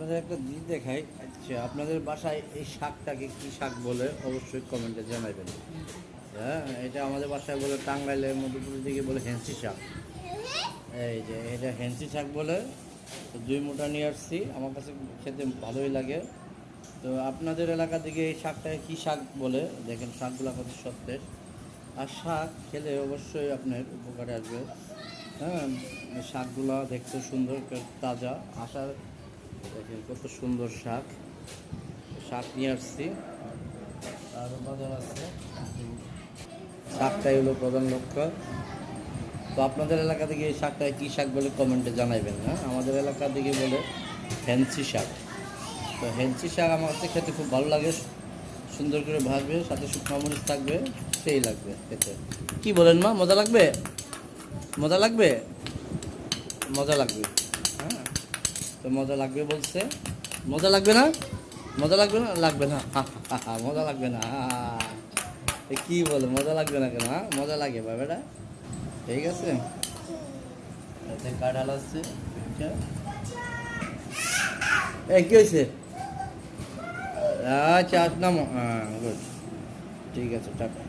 আপনাদের একটা জিনিস দেখাই। আচ্ছা আপনাদের বাসায় এই শাকটাকে কি শাক বলে অবশ্যই কমেন্টে জানাবেন। হ্যাঁ এটা আমাদের বাসায় বলে টাঙ্গাইলের মধ্যপুরের দিকে বলে হেন্সি শাক। এই যে, এটা হেন্সি শাক বলে। দুই মোটা নিয়ে আসছি। আমার কাছে খেতে ভালোই লাগে। তো আপনাদের এলাকা থেকে এই শাকটাকে কী শাক বলে? দেখেন, শাকগুলো কত সতেজ আর শাক খেলে অবশ্যই আপনার উপকারে আসবে। হ্যাঁ শাকগুলো দেখতে সুন্দর, তাজা। আসার দেখেন কত সুন্দর শাক। শাক নিয়ে আসছি। আরও বাজার আছে। শাকটাই হলো প্রধান লক্ষ্য। তো আপনাদের এলাকা থেকে এই শাকটাকে কী শাক বলে কমেন্টে জানাইবেন হ্যাঁ? আমাদের এলাকা থেকে বলে ফ্যান্সি শাক। তো হেলচি শাক আমার কাছে খেতে খুব ভালো লাগে। সুন্দর করে ভাজবে, সাথে শুকনো মরিচ থাকবে, সেই লাগবে খেতে। কি বলেন মা, মজা লাগবে? মজা লাগবে? মজা লাগবে। তো মজা লাগবে বলছে। মজা লাগবে না? মজা লাগবে না? লাগবে না। মজা লাগবে না। কি বলে, মজা লাগবে না কেন হ্যাঁ মজা লাগে বাবাটা ঠিক আছে? কাঁঠাল আসছে এই কি হয়েছে? আচ্ছা আসলাম হ্যাঁ good. ঠিক আছে, টাটা।